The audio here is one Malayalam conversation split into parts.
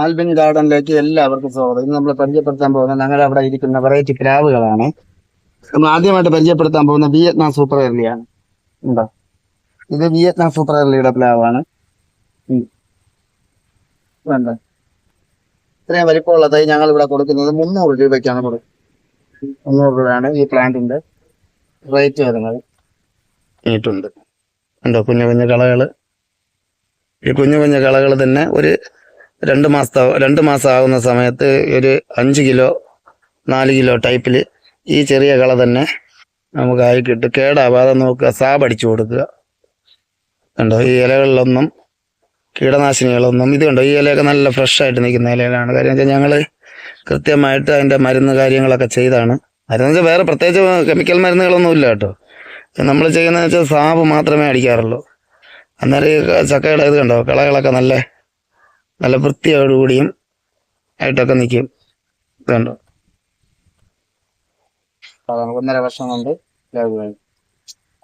ആൽബിൻ ഗാർഡനിലേക്ക് എല്ലാവർക്കും സ്വാഗതം. ഇന്ന് നമ്മൾ പരിചയപ്പെടുത്താൻ പോകുന്ന ഞങ്ങളുടെ അവിടെ ഇരിക്കുന്ന വെറൈറ്റി പ്ലാവുകളാണ്. നമ്മൾ ആദ്യമായിട്ട് പരിചയപ്പെടുത്താൻ പോകുന്ന വിയറ്റ്നാം സൂപ്പർ എർലിയാണ് ഉണ്ടോ? ഇത് വിയറ്റ്നാം സൂപ്പർ എർലിയുടെ പ്ലാവാണ്. വേണ്ട. ഇത്രയും വലിപ്പമുള്ള തൈ ഞങ്ങൾ ഇവിടെ കൊടുക്കുന്നത് മുന്നൂറ് രൂപയ്ക്കാണ് കൊടുക്കുന്നത് മുന്നൂറ് രൂപയാണ് ഈ പ്ലാന്റിന്റെ റേറ്റ് വരുന്നത്. നീട്ടുണ്ട് ഉണ്ടോ. കുഞ്ഞു കുഞ്ഞു കളകൾ ഈ കുഞ്ഞു കുഞ്ഞു കളകൾ തന്നെ ഒരു രണ്ട് മാസത്തെ രണ്ട് മാസം ആകുന്ന സമയത്ത് ഒരു അഞ്ച് കിലോ നാല് കിലോ ടൈപ്പിൽ ഈ ചെറിയ കള തന്നെ നമുക്ക് ആയി കിട്ടും കേടാവാതെ നോക്കുക സാബ് അടിച്ചു കൊടുക്കുക. കണ്ടോ ഈ ഇലകളിലൊന്നും കീടനാശിനികളൊന്നും ഇത് കണ്ടോ ഈ ഇലയൊക്കെ നല്ല ഫ്രഷായിട്ട് നിൽക്കുന്ന ഇലകളാണ്. കാര്യം വെച്ചാൽ ഞങ്ങൾ കൃത്യമായിട്ട് അതിന്റെ മരുന്ന് കാര്യങ്ങളൊക്കെ ചെയ്താണ്. മരുന്ന് വെച്ചാൽ വേറെ പ്രത്യേകിച്ച് കെമിക്കൽ മരുന്നുകളൊന്നും ഇല്ല കേട്ടോ. നമ്മൾ ചെയ്യുന്നതെന്ന് വെച്ചാൽ സാബ് മാത്രമേ അടിക്കാറുള്ളൂ. അന്നേരം ഈ ചക്കയുടെ ഇത് കണ്ടോ കളകളൊക്കെ നല്ല നല്ല വൃത്തിയോടുകൂടിയും ആയിട്ടൊക്കെ നിൽക്കും ഇതുണ്ടോ. ഒന്നര വർഷം കൊണ്ട് ലാഭമായി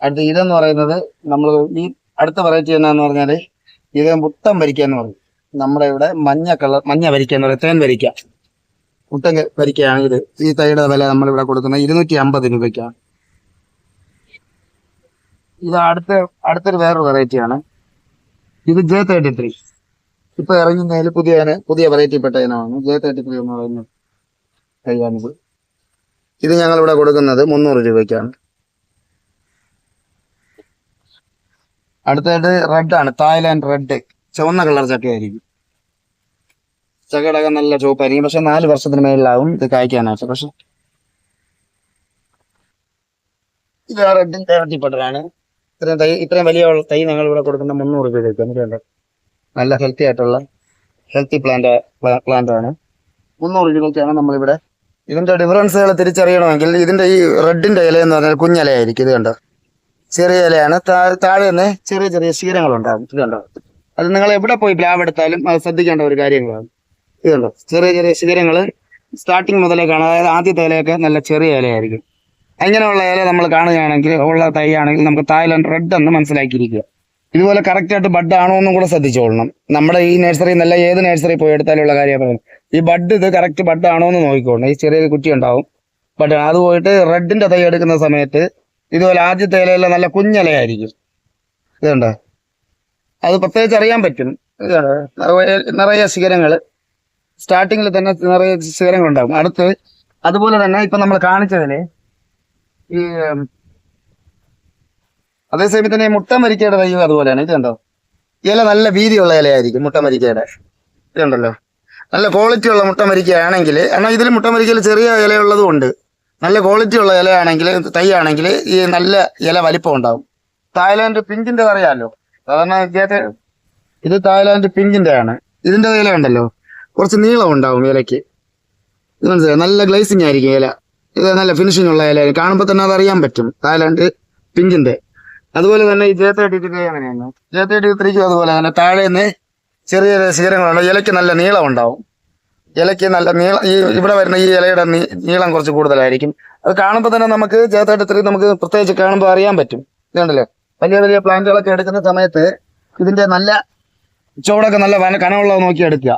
അടുത്ത ഇതെന്ന് പറയുന്നത് നമ്മൾ ഈ അടുത്ത വെറൈറ്റി എന്നാന്ന് പറഞ്ഞാൽ ഇത് മുട്ടം വരിക്ക എന്ന് പറയും. നമ്മുടെ ഇവിടെ മഞ്ഞ കളർ മഞ്ഞ വരിക്ക എന്ന് പറയും. തേൻ വരിക്ക. മുട്ടൻ വരിക്കയാണ് ഇത്. ഈ തൈയുടെ വില നമ്മളിവിടെ കൊടുക്കുന്നത് ഇരുന്നൂറ്റി അമ്പത് രൂപയ്ക്കാണ്. ഇത് അടുത്ത അടുത്തൊരു വേറൊരു വെറൈറ്റിയാണ് ഇത് ജെ തേർട്ടി ത്രീ ഇപ്പൊ ഇറങ്ങുന്നതിൽ പുതിയ പുതിയ വെറൈറ്റി പെട്ട ഇനമാണ് ജെ തേർട്ടി ത്രീ എന്ന് പറയുന്ന കഴിയാണിത് ഇത് ഞങ്ങൾ ഇവിടെ കൊടുക്കുന്നത് മുന്നൂറ് രൂപയ്ക്കാണ്. അടുത്തായിട്ട് റെഡ് ആണ്. തായ്ലാൻഡ് റെഡ് ചുവന്ന കളർ ചക്കയായിരിക്കും ചക്കയുടെ നല്ല ചുവപ്പായിരിക്കും പക്ഷെ നാല് വർഷത്തിന് മേളിലാവും ഇത് കായ്ക്കാനായിട്ട്. പക്ഷെ ഇത് ആ റെഡിന്റെ ഇരട്ടിപ്പെട്ടതാണ് ഇത്രയും തൈ ഇത്രയും വലിയ തൈ ഞങ്ങൾ ഇവിടെ കൊടുക്കുന്ന മുന്നൂറ് രൂപയ്ക്ക് എന്നിട്ടുണ്ട് നല്ല ഹെൽത്തി ആയിട്ടുള്ള ഹെൽത്തി പ്ലാന്റ് പ്ലാന്റ് ആണ്. മുന്നൂറ് രൂപയ്ക്കാണ് നമ്മളിവിടെ. ഇതിന്റെ ഡിഫറൻസുകൾ തിരിച്ചറിയണമെങ്കിൽ ഇതിന്റെ ഈ റെഡിന്റെ ഇല എന്ന് പറഞ്ഞാൽ കുഞ്ഞിലയായിരിക്കും. ഇത് കണ്ടോ? ചെറിയ ഇലയാണ്. താഴെ തന്നെ ചെറിയ ചെറിയ ശീലങ്ങൾ ഉണ്ടാകും ഇത് കണ്ടോ? അത് നിങ്ങൾ എവിടെ പോയി പ്ലാവ് എടുത്താലും അത് ശ്രദ്ധിക്കേണ്ട ഒരു കാര്യങ്ങളാണ്. ഇത് കണ്ടോ? ചെറിയ ചെറിയ ശിഖരങ്ങൾ സ്റ്റാർട്ടിങ് മുതലേ കാണാം അതായത് ആദ്യത്തെ ഇലയൊക്കെ നല്ല ചെറിയ ഇലയായിരിക്കും. അങ്ങനെയുള്ള ഇല നമ്മൾ കാണുകയാണെങ്കിൽ ഉള്ള തൈ ആണെങ്കിൽ നമുക്ക് തായ്ലൻഡ് റെഡ് എന്ന് മനസ്സിലാക്കിയിരിക്കുക. ഇതുപോലെ കറക്റ്റ് ആയിട്ട് ബഡ് ആണോ എന്നും കൂടെ ശ്രദ്ധിച്ചോളണം. നമ്മുടെ ഈ നഴ്സറി നല്ല ഏത് നഴ്സറി പോയി എടുത്താലും ഉള്ള കാര്യം പറയുന്നത് ഈ ബഡ് ഇത് കറക്റ്റ് ബഡ് ആണോ എന്ന് നോക്കിക്കോളണം ഈ ചെറിയൊരു കുറ്റി ഉണ്ടാവും. ബഡ് അത് പോയിട്ട് റെഡിന്റെ തൈ എടുക്കുന്ന സമയത്ത് ഇതുപോലെ ആദ്യത്തെ ഇലയെല്ലാം നല്ല കുഞ്ഞിലയായിരിക്കും. ഇതുണ്ട്? അത് പ്രത്യേകിച്ച് അറിയാൻ പറ്റും. നിറയെ ശിഖരങ്ങൾ സ്റ്റാർട്ടിങ്ങിൽ തന്നെ നിറയെ ശിഖരങ്ങൾ ഉണ്ടാകും അടുത്ത് അതുപോലെ തന്നെ ഇപ്പൊ നമ്മൾ കാണിച്ചതിൽ ഈ ഉം, അതേസമയത്ത് തന്നെ ഈ മുട്ടമരിക്കയുടെ തൈ അതുപോലെയാണ്. ഇത് കണ്ടോ? ഇല നല്ല വീതിയുള്ള ഇലയായിരിക്കും മുട്ടമരിക്കയുടെ ഇതുണ്ടല്ലോ നല്ല ക്വാളിറ്റി ഉള്ള മുട്ടമരിക്ക ആണെങ്കിൽ എന്നാൽ ഇതിൽ മുട്ടമരിക്കയിൽ ചെറിയ ഇലയുള്ളതും ഉണ്ട്. നല്ല ക്വാളിറ്റി ഉള്ള ഇലയാണെങ്കിൽ തൈ ആണെങ്കിൽ ഈ നല്ല ഇല വലിപ്പം ഉണ്ടാവും. തായ്ലാന്റ് പിങ്കിന്റെ അറിയാമല്ലോ സാധാരണ ഇത് തായ്ലാന്റ് പിങ്കിന്റെ ആണ് ഇതിന്റെ ഇല ഉണ്ടല്ലോ കുറച്ച് നീളം ഉണ്ടാവും ഇലയ്ക്ക്. ഇത് മനസ്സിലായി? നല്ല ഗ്ലേസിങ് ആയിരിക്കും ഇല. ഇത് നല്ല ഫിനിഷിംഗ് ഉള്ള ഇല. കാണുമ്പോൾ തന്നെ അത് അറിയാൻ പറ്റും. തായ്ലാന്റ് പിങ്കിന്റെ. അതുപോലെ തന്നെ ഈ ജെ തേർട്ടി ത്രീ അങ്ങനെയാണ് ജെ ത്രീക്കും അതുപോലെ തന്നെ താഴെ നിന്ന് ചെറിയ ചെറിയ ശിഖരങ്ങളുണ്ട് ഇലയ്ക്ക് നല്ല നീളം ഉണ്ടാവും ഇലയ്ക്ക് നല്ല നീളം ഈ ഇവിടെ വരുന്ന ഈ ഇലയുടെ നീളം കുറച്ച് കൂടുതലായിരിക്കും. അത് കാണുമ്പോൾ തന്നെ നമുക്ക് ജെ തേർട്ടി ത്രീ നമുക്ക് പ്രത്യേകിച്ച് കാണുമ്പോൾ അറിയാൻ പറ്റും. ഇതുണ്ടല്ലേ. വലിയ വലിയ പ്ലാന്റുകളൊക്കെ എടുക്കുന്ന സമയത്ത് ഇതിന്റെ നല്ല ചുവടൊക്കെ നല്ല വന- കനമുള്ളത് നോക്കി എടുക്കുക.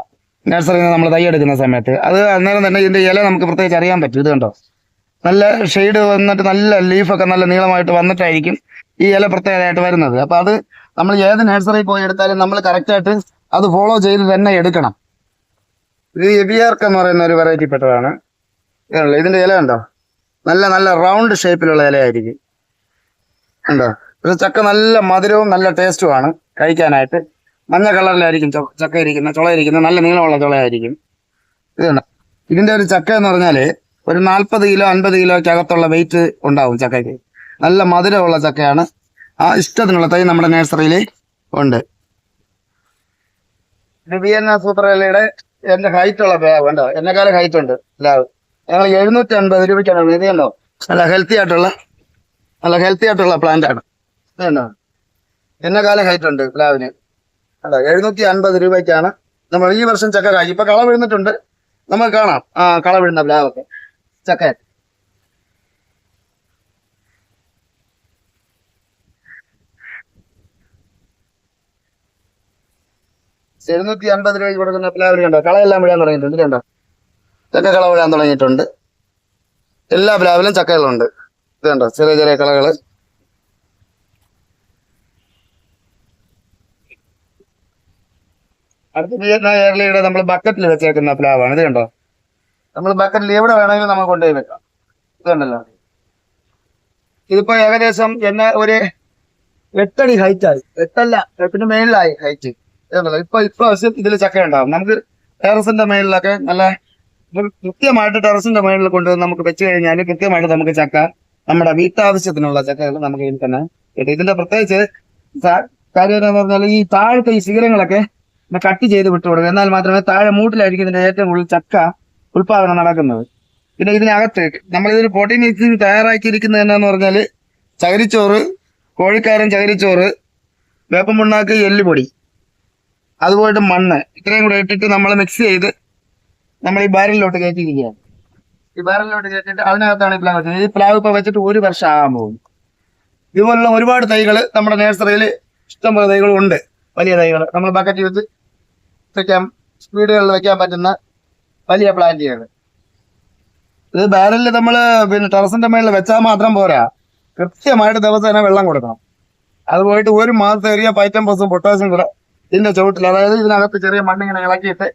നഴ്സറിയിൽ നിന്ന് നമ്മൾ തൈ എടുക്കുന്ന സമയത്ത്. അത് അന്നേരം തന്നെ ഇതിന്റെ ഇല നമുക്ക് പ്രത്യേകിച്ച് അറിയാൻ പറ്റും. ഇത് കണ്ടോ? നല്ല ഷെയ്ഡ് വന്നിട്ട് നല്ല ലീഫൊക്കെ നല്ല നീളമായിട്ട് വന്നിട്ടായിരിക്കും ഈ ഇല പ്രത്യേകമായിട്ട് വരുന്നത്. അപ്പൊ അത് നമ്മൾ ഏത് നഴ്സറിയിൽ പോയി എടുത്താലും നമ്മൾ കറക്റ്റായിട്ട് അത് ഫോളോ ചെയ്ത് തന്നെ എടുക്കണം. ഇത് എബിയാർക്ക് എന്ന് പറയുന്ന ഒരു വെറൈറ്റി പെട്ടതാണ്. ഇതിന്റെ ഇല ഉണ്ടോ നല്ല നല്ല റൗണ്ട് ഷേപ്പിലുള്ള ഇലയായിരിക്കും. ഉണ്ടോ ഇത് ചക്ക നല്ല മധുരവും നല്ല ടേസ്റ്റുമാണ് കഴിക്കാനായിട്ട്. മഞ്ഞ കളറിലായിരിക്കും ചക്ക ഇരിക്കുന്ന ചുള ഇരിക്കുന്ന നല്ല നീളമുള്ള ചുളയായിരിക്കും. ഇതുണ്ട് ഇതിന്റെ ഒരു ചക്ക എന്ന് പറഞ്ഞാൽ ഒരു നാൽപ്പത് കിലോ അൻപത് കിലോയ്ക്ക് അകത്തുള്ള വെയിറ്റ് ഉണ്ടാവും ചക്കയ്ക്ക്. നല്ല മധുരമുള്ള ചക്കയാണ് ആ ഇഷ്ടത്തിനുള്ള തൈ നമ്മുടെ നഴ്സറിയിൽ ഉണ്ട്. ഇത് വിയന്ന സൂത്രലയുടെ എന്റെ ഹൈറ്റ് ഉള്ള പ്ലാവ് ഉണ്ടോ എന്നെക്കാളും ഹൈറ്റ് ഉണ്ട് പ്ലാവ്. ഞങ്ങൾ എഴുന്നൂറ്റി അൻപത് രൂപയ്ക്കാണ് ഇത് കണ്ടോ? നല്ല ഹെൽത്തി ആയിട്ടുള്ള നല്ല ഹെൽത്തി ആയിട്ടുള്ള പ്ലാന്റ് ആണ്. എന്നെക്കാലം ഹൈറ്റ് ഉണ്ട് പ്ലാവിന്. അല്ല എഴുന്നൂറ്റി അൻപത് രൂപയ്ക്കാണ്. നമ്മൾ ഈ വർഷം ചക്ക കാഴ്ച ഇപ്പൊ കള വീഴുന്നിട്ടുണ്ട്. നമുക്ക് കാണാം. ആ കള വീഴുന്ന പ്ലാവൊക്കെ. ചക്ക. എഴുന്നൂറ്റി അൻപത് രൂപയ്ക്ക് കൊടുക്കുന്ന പ്ലാവിൽ കണ്ടോ? കളയെല്ലാം വിഴാൻ തുടങ്ങിയിട്ടുണ്ട് കണ്ടോ? ചക്ക കള വിഴാൻ തുടങ്ങിയിട്ടുണ്ട്. എല്ലാ പ്ലാവിലും ചക്കകളുണ്ട്. ഇത് കണ്ടോ? ചെറിയ ചെറിയ കളകൾ അടുത്ത വിയറ്റ്നാം നമ്മൾ ബക്കറ്റിൽ വെച്ചേക്കുന്ന പ്ലാവാണ്. ഇത് കണ്ടോ? നമ്മൾ ബക്കറ്റിൽ എവിടെ വേണമെങ്കിലും നമ്മൾ കൊണ്ടുപോയി വെക്കാം. ഇത് കണ്ടല്ലോ. ഇതിപ്പോ ഏകദേശം എന്നെ ഒരു എട്ടടി ഹൈറ്റ് ആയി. എട്ടല്ല എട്ടിന് മേളിലായി ഹൈറ്റ് ഇപ്പൊ ഇപ്രാവശ്യം ഇതിൽ ചക്ക ഉണ്ടാവും. നമുക്ക് ടെറസിന്റെ മേളിലൊക്കെ നല്ല കൃത്യമായിട്ട് ടെറസിന്റെ മേളിൽ കൊണ്ടുവന്ന് നമുക്ക് വെച്ച് കഴിഞ്ഞാൽ കൃത്യമായിട്ട് നമുക്ക് ചക്ക നമ്മുടെ വീട്ടാവശ്യത്തിനുള്ള ചക്കകൾ നമുക്ക് ഇതിൽ തന്നെ കിട്ടും. ഇതിന്റെ പ്രത്യേകിച്ച് കാര്യം എന്ന് പറഞ്ഞാൽ ഈ താഴത്തെ ഈ ശിഖരങ്ങളൊക്കെ കട്ട് ചെയ്ത് വിട്ടുകൊടുക്കുക എന്നാൽ മാത്രമേ താഴെ മൂട്ടിലായിരിക്കും ഇതിന്റെ ഏറ്റവും കൂടുതൽ ചക്ക ഉൽപാദനം നടക്കുന്നത്. പിന്നെ ഇതിനകത്ത് നമ്മൾ ഇതിന് പൊടി മിക്സിങ് തയ്യാറാക്കിയിരിക്കുന്നത് എന്നാന്ന് പറഞ്ഞാൽ ചകിരിച്ചോറ് കോഴിക്കാരൻ ചകിരിച്ചോറ് വേപ്പം പുണ്ണാക്ക് എല്ലുപൊടി. അതുപോയിട്ട് മണ്ണ് ഇത്രയും കൂടെ ഇട്ടിട്ട് നമ്മൾ മിക്സ് ചെയ്ത് നമ്മൾ ഈ ബാരലിലോട്ട് കയറ്റിയിരിക്കുകയാണ്. ഈ ബാരലിലോട്ട് കയറ്റിട്ട് അതിനകത്താണ് ഈ പ്ലാവ് വെച്ചത്. ഈ പ്ലാവ് ഇപ്പൊ വെച്ചിട്ട് ഒരു വർഷം ആകാൻ പോകും ഇതുപോലുള്ള ഒരുപാട് തൈകൾ നമ്മുടെ നേഴ്സറിയിൽ ഇഷ്ടംപോലെ തൈകളും ഉണ്ട് വലിയ തൈകൾ നമ്മൾ ബക്കറ്റ് വെച്ച് വെക്കാം. വീടുകളിൽ വെക്കാൻ പറ്റുന്ന വലിയ പ്ലാന്റുകൾ ഇത് ബാരലിൽ നമ്മൾ പിന്നെ ടെറസിന്റെ മേളിൽ വെച്ചാൽ മാത്രം പോരാ. കൃത്യമായിട്ട് ദിവസേന വെള്ളം കൊടുക്കണം. അത് പോയിട്ട് ഒരു മാസം ഏറിയ പൈറ്റം ബസും പൊട്ടാസ്യം കൂടെ ഇതിന്റെ ചുവട്ടിൽ അതായത് ഇതിനകത്ത് ചെറിയ മണ്ണിങ്ങനെ ഇളക്കിയിട്ട്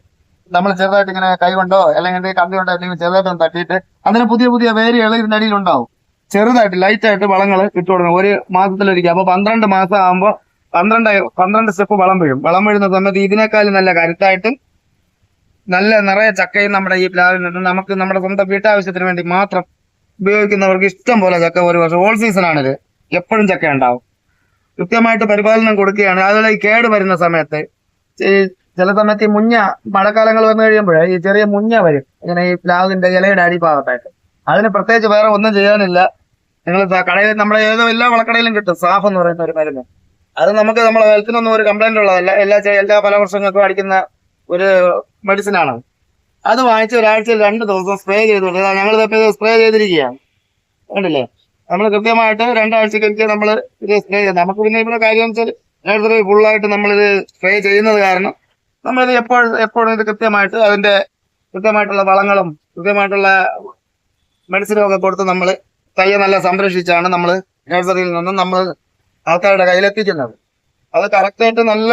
നമ്മൾ ചെറുതായിട്ട് ഇങ്ങനെ കൈ കൊണ്ടോ അല്ലെങ്കിൽ കമ്പി കൊണ്ടോ അല്ലെങ്കിൽ ചെറുതായിട്ടൊന്ന് തട്ടിയിട്ട് അതിന് പുതിയ പുതിയ വേരുകൾ ഇതിന്റെ അടിയിൽ ഉണ്ടാവും. ചെറുതായിട്ട് ലൈറ്റ് ആയിട്ട് വളങ്ങൾ ഇട്ട് കൊടുക്കണം. ഒരു മാസത്തിലൊരിക്കും അപ്പൊ പന്ത്രണ്ട് മാസം ആകുമ്പോൾ പന്ത്രണ്ട് പന്ത്രണ്ട് സ്റ്റെപ്പ് വളം വീഴും. വളം വീഴുന്ന സമയത്ത് ഇതിനേക്കാളും നല്ല കരുത്തായിട്ടും നല്ല നിറയെ ചക്കയും നമ്മുടെ ഈ പ്ലാവിൽ നിന്ന് നമുക്ക് നമ്മുടെ സ്വന്തം വീട്ടാവശ്യത്തിന് വേണ്ടി മാത്രം ഉപയോഗിക്കുന്നവർക്ക് ഇഷ്ടം പോലെ ചക്ക ഒരു വർഷം. ഓൾ സീസൺ ആണിത്. എപ്പോഴും ചക്ക ഉണ്ടാവും. കൃത്യമായിട്ട് പരിപാലനം കൊടുക്കുകയാണ്. അതുപോലെ ഈ കേട് വരുന്ന സമയത്ത്. ചില സമയത്ത് ഈ മുഞ്ഞ മഴക്കാലങ്ങൾ വന്നു കഴിയുമ്പോൾ ഈ ചെറിയ മുഞ്ഞ വരും. ഇങ്ങനെ ഈ പ്ലാവിന്റെ ഇലയുടെ അടിഭാഗത്തായിട്ട്. അതിന് പ്രത്യേകിച്ച് വേറെ ഒന്നും ചെയ്യാനില്ല. നിങ്ങൾ കടയിൽ നമ്മളെ ഏതോ എല്ലാ വളക്കടയിലും കിട്ടും. സാഫ് എന്ന് പറയുന്ന ഒരു മരുന്ന്. അത് നമുക്ക് നമ്മളെ ഹെൽത്തിനൊന്നും ഒരു കംപ്ലൈന്റ് ഉള്ളതല്ല. എല്ലാ എല്ലാ പല വർഷങ്ങൾക്കും അടിക്കുന്ന ഒരു മെഡിസിൻ ആണ് അത് വാങ്ങിച്ച് ഒരാഴ്ചയിൽ രണ്ട് ദിവസം സ്പ്രേ ചെയ്തു ഞങ്ങൾ സ്പ്രേ ചെയ്തിരിക്കുകയാണ്. കണ്ടില്ലേ? നമ്മൾ കൃത്യമായിട്ട് രണ്ടാഴ്ചക്കൊക്കെ നമ്മൾ ഇത് സ്പ്രേ ചെയ്യുന്നത് നമുക്ക് പിന്നെ ഇവിടെ കാര്യം വെച്ചാൽ നഴ്സറി ഫുള്ളായിട്ട് നമ്മളിത് സ്പ്രേ ചെയ്യുന്നത് കാരണം നമ്മളിത് എപ്പോഴും എപ്പോഴും ഇത് കൃത്യമായിട്ട് അതിന്റെ കൃത്യമായിട്ടുള്ള വളങ്ങളും കൃത്യമായിട്ടുള്ള മെഡിസിനും ഒക്കെ കൊടുത്ത് നമ്മൾ തയ്യെ നല്ല സംരക്ഷിച്ചാണ് നമ്മൾ നഴ്സറിയിൽ നിന്നും നമ്മൾ ആൾക്കാരുടെ കയ്യിലെത്തിക്കുന്നത് അത് കറക്റ്റായിട്ട് നല്ല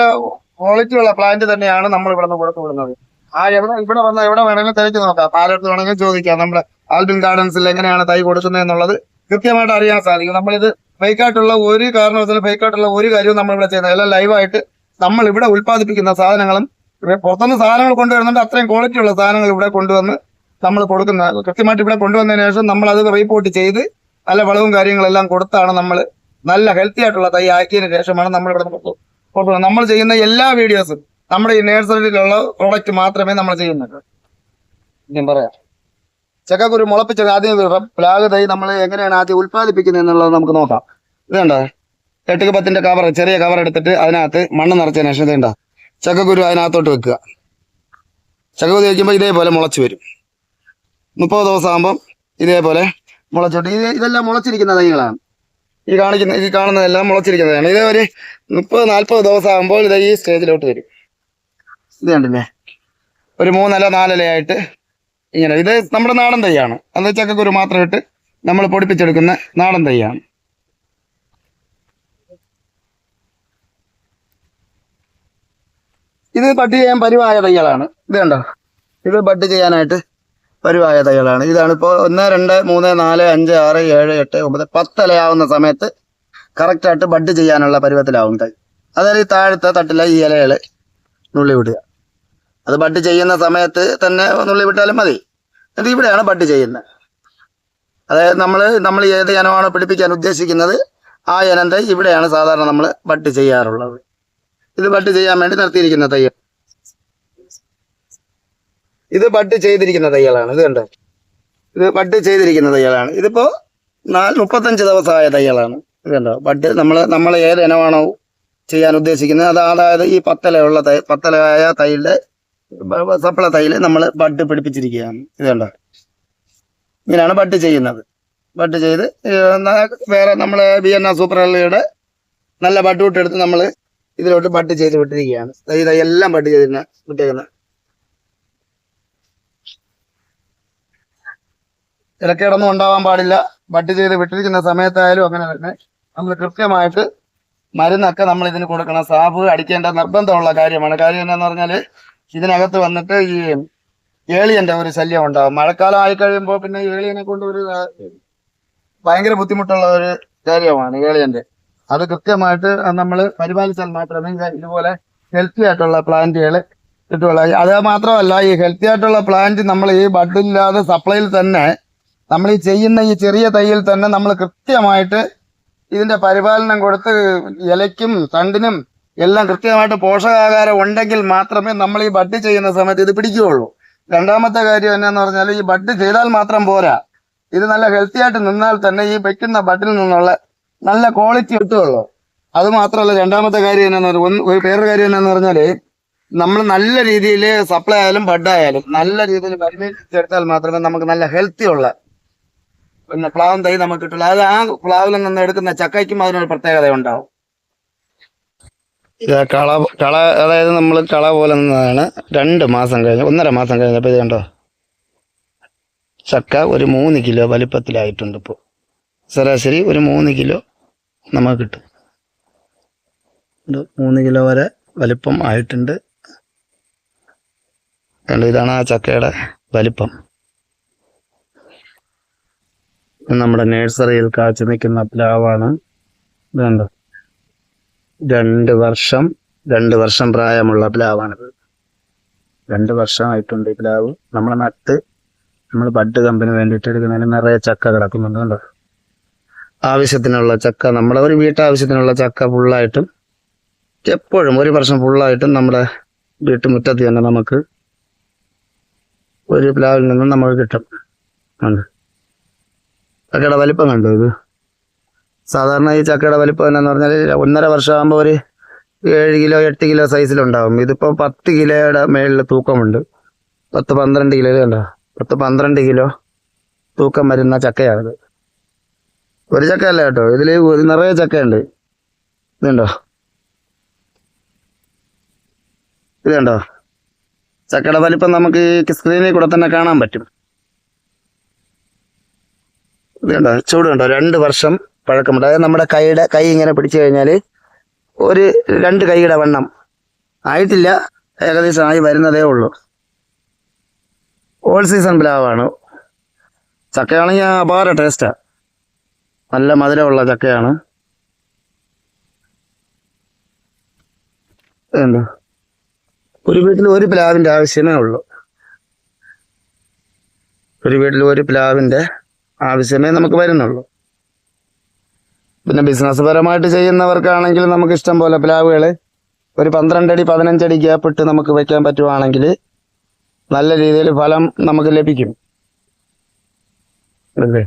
ക്വാളിറ്റി ഉള്ള പ്ലാന്റ് തന്നെയാണ് നമ്മൾ ഇവിടെ നിന്ന് കൊടുത്തു വിടുന്നത്. ആ എവിടെ ഇവിടെ വന്ന എവിടെ വേണമെങ്കിലും തിരക്കി നോക്കാം. പാലത്ത് വേണമെങ്കിലും ചോദിക്കാം. നമ്മുടെ ആൽബിൻ ഗാർഡൻസിൽ എങ്ങനെയാണ് തൈ കൊടുക്കുന്നത് എന്നുള്ളത് കൃത്യമായിട്ട് അറിയാൻ സാധിക്കും. നമ്മളിത് ഫേക്ക് ആയിട്ടുള്ള ഒരു കാരണവശാലും ഫേക്ക് ആയിട്ടുള്ള ഒരു കാര്യവും നമ്മൾ ഇവിടെ ചെയ്യുന്നത് എല്ലാം ലൈവായിട്ട് നമ്മൾ ഇവിടെ ഉൽപ്പാദിപ്പിക്കുന്ന സാധനങ്ങളും പുറത്തുനിന്ന് സാധനങ്ങൾ കൊണ്ടുവരുന്നുണ്ട്. അത്രയും ക്വാളിറ്റി ഉള്ള സാധനങ്ങൾ ഇവിടെ കൊണ്ടുവന്ന് നമ്മൾ കൊടുക്കുന്ന കൃത്യമായിട്ട് ഇവിടെ കൊണ്ടുവന്നതിന് ശേഷം നമ്മൾ അത് റീപോർട്ട് ചെയ്ത് നല്ല വളവും കാര്യങ്ങളെല്ലാം കൊടുത്താണ് നമ്മൾ നല്ല ഹെൽത്തി ആയിട്ടുള്ള തൈ ആക്കിയതിന് ശേഷമാണ് നമ്മൾ ഇവിടെ കൊടുക്കുന്നത് നമ്മൾ ചെയ്യുന്ന എല്ലാ വീഡിയോസും നമ്മുടെ ഈ നേഴ്സറിയിലുള്ള പ്രോഡക്റ്റ് മാത്രമേ നമ്മൾ ചെയ്യുന്നുള്ളൂ. ഞാൻ പറയാം. ചക്കക്കുരു മുളപ്പിച്ചത് ആദ്യം വിടാം പ്ലാഗ് തൈ നമ്മൾ എങ്ങനെയാണ് ആദ്യം ഉൽപ്പാദിപ്പിക്കുന്നത് എന്നുള്ളത് നമുക്ക് നോക്കാം. ഇത് കണ്ടോ? എട്ടുക്ക് പത്തിന്റെ കവർ ചെറിയ കവർ എടുത്തിട്ട് അതിനകത്ത് മണ്ണ് നിറച്ചതിന് ശേഷം ഇതുണ്ടോ ചക്കക്കുരു അതിനകത്തോട്ട് വെക്കുക. ചക്കക്കുരു വയ്ക്കുമ്പോൾ ഇതേപോലെ മുളച്ച് വരും. മുപ്പത് ദിവസം ആകുമ്പം ഇതേപോലെ മുളച്ചോട്ട്. ഇത് ഇതെല്ലാം മുളച്ചിരിക്കുന്ന തൈകളാണ്. ഈ കാണിക്കുന്ന ഈ കാണുന്നതെല്ലാം മുളച്ചിരിക്കുന്നതാണ്. ഇത് ഒരു മുപ്പത് നാൽപ്പത് ദിവസം ആകുമ്പോൾ ഇത് ഈ സ്റ്റേജിലോട്ട് വരും. ഇത് കണ്ടില്ലേ? ഒരു നാലല നാലിലയായിട്ട് ഇങ്ങനെ. ഇത് നമ്മുടെ നാടൻ തൈയാണ്. അത് ചക്കക്കുരു മാത്രം ഇട്ട് നമ്മൾ പൊടിപ്പിച്ചെടുക്കുന്ന നാടൻ തൈയാണ്. ഇത് ബഡ് ചെയ്യാൻ പരിവായ തൈകളാണ്. ഇത് കണ്ടോ? ഇത് ബഡ് ചെയ്യാനായിട്ട് പരിവായ തൈകളാണ്. ഇതാണ് ഇപ്പോൾ ഒന്ന് രണ്ട് മൂന്ന് നാല് അഞ്ച് ആറ് ഏഴ് എട്ട് ഒമ്പത് പത്തലയാവുന്ന സമയത്ത് കറക്റ്റായിട്ട് ബഡ് ചെയ്യാനുള്ള പരുവത്തിലാവും തൈ. അതായത് ഈ താഴത്തെ തട്ടിലെ ഈ ഇലകൾ നുള്ളി വിടുക. അത് ബഡ് ചെയ്യുന്ന സമയത്ത് തന്നെ നുള്ളി വിട്ടാലും മതി. എന്നിട്ട് ഇവിടെയാണ് ബഡ് ചെയ്യുന്നത്. അതായത് നമ്മൾ നമ്മൾ ഏത് ഇനമാണോ പിടിപ്പിക്കാൻ ഉദ്ദേശിക്കുന്നത് ആ ഇനത്തെ ഇവിടെയാണ് സാധാരണ നമ്മൾ ബഡ് ചെയ്യാറുള്ളത്. ഇത് ബഡ് ചെയ്യാൻ വേണ്ടി നിർത്തിയിരിക്കുന്ന തയ്യൽ. ഇത് ബഡ് ചെയ്തിരിക്കുന്ന തയ്യലാണ്. ഇത് കണ്ടോ? ഇത് ബഡ് ചെയ്തിരിക്കുന്ന തയ്യലാണ്. ഇതിപ്പോ നാല് മുപ്പത്തഞ്ച് ദിവസമായ തയ്യലാണ്. ഇത് കണ്ടോ? ബഡ് നമ്മൾ നമ്മൾ ഏത് ഇനമാണോ ചെയ്യാൻ ഉദ്ദേശിക്കുന്നത് അത് അതായത് ഈ പത്തലയുള്ള തൈ പത്തലയായ തൈയുടെ സപ്ല തൈയിൽ നമ്മൾ ബഡ് പിടിപ്പിച്ചിരിക്കുകയാണ്. ഇതുകൊണ്ട് കണ്ടോ? ഇങ്ങനെയാണ് ബഡ് ചെയ്യുന്നത്. ബഡ് ചെയ്ത് വേറെ നമ്മൾ ബി എൻ ആ സൂപ്പർ നല്ല ബഡ് വിട്ടെടുത്ത് നമ്മൾ ഇതിലോട്ട് ബഡ് ചെയ്ത് വിട്ടിരിക്കുകയാണ്. തൈ തൈ എല്ലാം ബഡ് ചെയ്തിരുന്ന വിട്ടേക്കുന്നത് ഇടക്കേടൊന്നും ഉണ്ടാവാൻ പാടില്ല. ബഡ് ചെയ്ത് വിട്ടിരിക്കുന്ന സമയത്തായാലും അങ്ങനെ തന്നെ. നമ്മൾ കൃത്യമായിട്ട് മരുന്നൊക്കെ നമ്മൾ ഇതിന് കൊടുക്കണം. സാബ് അടിക്കേണ്ട നിർബന്ധമുള്ള കാര്യമാണ്. കാര്യം എന്താണെന്ന് പറഞ്ഞാൽ ഇതിനകത്ത് വന്നിട്ട് ഈ ഏളിയന്റെ ഒരു ശല്യം ഉണ്ടാവും. മഴക്കാലം ആയി കഴിയുമ്പോൾ പിന്നെ ഏളിയനെ കൊണ്ട് ഒരു ഭയങ്കര ബുദ്ധിമുട്ടുള്ള ഒരു കാര്യമാണ് ഏളിയന്റെ. അത് കൃത്യമായിട്ട് നമ്മൾ പരിപാലിച്ചാൽ മാത്രമേ ഇത് ഇതുപോലെ ഹെൽത്തി ആയിട്ടുള്ള പ്ലാന്റുകൾ കിട്ടുകയുള്ളൂ. അത് മാത്രമല്ല ഈ ഹെൽത്തി ആയിട്ടുള്ള പ്ലാന്റ് നമ്മൾ ഈ ബഡില്ലാതെ സപ്ലൈയിൽ തന്നെ നമ്മൾ ഈ ചെയ്യുന്ന ഈ ചെറിയ തൈയിൽ തന്നെ നമ്മൾ കൃത്യമായിട്ട് ഇതിന്റെ പരിപാലനം കൊടുത്ത് ഇലയ്ക്കും തണ്ടിനും എല്ലാം കൃത്യമായിട്ട് പോഷകാഹാരം ഉണ്ടെങ്കിൽ മാത്രമേ നമ്മൾ ഈ ബഡ് ചെയ്യുന്ന സമയത്ത് ഇത് പിടിക്കുകയുള്ളൂ. രണ്ടാമത്തെ കാര്യം എന്നാന്ന് പറഞ്ഞാൽ ഈ ബഡ് ചെയ്താൽ മാത്രം പോരാ. ഇത് നല്ല ഹെൽത്തി ആയിട്ട് നിന്നാൽ തന്നെ ഈ വെക്കുന്ന ബഡിൽ നിന്നുള്ള നല്ല ക്വാളിറ്റി കിട്ടുകയുള്ളൂ. അത് മാത്രമല്ല രണ്ടാമത്തെ കാര്യം എന്നാന്ന് പറഞ്ഞാൽ ഒരു വേറൊരു കാര്യം എന്നാന്ന് പറഞ്ഞാൽ നമ്മൾ നല്ല രീതിയിൽ സപ്ലൈ ആയാലും ബഡ് ആയാലും നല്ല രീതിയിൽ പരിമിതിച്ചെടുത്താൽ മാത്രമേ നമുക്ക് നല്ല ഹെൽത്തി ഉള്ള പിന്നെ പ്ലാവും തൈ നമുക്ക് കിട്ടുള്ളൂ. അത് ആ പ്ലാവിൽ നിന്ന് എടുക്കുന്ന ചക്കയ്ക്കും അതിനൊരു പ്രത്യേകത ഉണ്ടാവും. കള കള അതായത് നമ്മൾ കള പോലെ നിന്നതാണ് രണ്ട് മാസം കഴിഞ്ഞ് ഒന്നര മാസം കഴിഞ്ഞപ്പോൾ ഇത് കണ്ടോ? ചക്ക ഒരു മൂന്ന് കിലോ വലിപ്പത്തിലായിട്ടുണ്ട് ഇപ്പോൾ ശരാശരി ഒരു മൂന്ന് കിലോ നമുക്ക് കിട്ടും. മൂന്ന് കിലോ വരെ വലിപ്പം ആയിട്ടുണ്ട്. കണ്ടു? ഇതാണ് ആ ചക്കയുടെ വലിപ്പം. നമ്മുടെ നഴ്സറിയിൽ കാച്ചു നിൽക്കുന്ന പ്ലാവാണ്. ഇത് കണ്ടോ? രണ്ട് വർഷം രണ്ട് വർഷം പ്രായമുള്ള പ്ലാവാണിത്. രണ്ട് വർഷമായിട്ടുണ്ട് ഈ പ്ലാവ്. നമ്മളെ നട്ട് നമ്മൾ ബഡ് കമ്പനി വേണ്ടിയിട്ട് എടുക്കുന്നതിന് നിറയെ ചക്ക കിടക്കുന്നുണ്ട് കണ്ടോ? ആവശ്യത്തിനുള്ള ചക്ക നമ്മുടെ ഒരു വീട്ടാവശ്യത്തിനുള്ള ചക്ക ഫുള്ളായിട്ടും എപ്പോഴും ഒരു വർഷം ഫുള്ളായിട്ടും നമ്മുടെ വീട്ടുമുറ്റത്ത് തന്നെ നമുക്ക് ഒരു പ്ലാവിൽ നിന്നും നമുക്ക് കിട്ടും. ഉണ്ട് ചക്കയുടെ വലിപ്പം കണ്ടോ ഇത്? സാധാരണ ഈ ചക്കയുടെ വലിപ്പം എന്നാന്ന് പറഞ്ഞാൽ ഒന്നര വർഷമാകുമ്പോൾ ഒരു ഏഴ് കിലോ എട്ട് കിലോ സൈസിലുണ്ടാകും ഇതിപ്പോൾ പത്ത് കിലോയുടെ മേളിൽ തൂക്കമുണ്ട്. പത്ത് പന്ത്രണ്ട് കിലോ കണ്ടോ? പത്ത് പന്ത്രണ്ട് കിലോ തൂക്കം വരുന്ന ചക്കയാണിത്. ഒരു ചക്കയല്ല കേട്ടോ. ഇതിൽ നിറയെ ചക്കയുണ്ട്. ഇതുണ്ടോ ഇതുണ്ടോ ചക്കയുടെ വലിപ്പം നമുക്ക് സ്ക്രീനിൽ കൂടെ തന്നെ കാണാൻ പറ്റും. ഇതുണ്ടോ ചൂടുണ്ടോ രണ്ട് വർഷം പഴക്കമുണ്ട് അതായത് നമ്മുടെ കൈയുടെ കൈ ഇങ്ങനെ പിടിച്ചു കഴിഞ്ഞാൽ ഒരു രണ്ട് കൈയുടെ വണ്ണം. ആയിട്ടില്ല. ഏകദേശം ആയി വരുന്നതേ ഉള്ളൂ. ഓൾ സീസൺ പ്ലാവാണ് ചക്കയാണെങ്കിൽ അപാര ടേസ്റ്റാ നല്ല മധുരമുള്ള ചക്കയാണ്. എന്താ? ഒരു വീട്ടിൽ ഒരു പ്ലാവിന്റെ ആവശ്യമേ ഉള്ളൂ. ഒരു വീട്ടിൽ ഒരു പ്ലാവിന്റെ ആവശ്യമേ നമുക്ക് വരുന്നുള്ളൂ. പിന്നെ ബിസിനസ് പരമായിട്ട് ചെയ്യുന്നവർക്കാണെങ്കിൽ നമുക്ക് ഇഷ്ടം പോലെ പ്ലാവുകൾ ഒരു പന്ത്രണ്ടടി പതിനഞ്ചടി ഗ്യാപ്പ് ഇട്ട് നമുക്ക് വെക്കാൻ പറ്റുവാണെങ്കിൽ നല്ല രീതിയിൽ ഫലം നമുക്ക് ലഭിക്കും. അല്ലേ?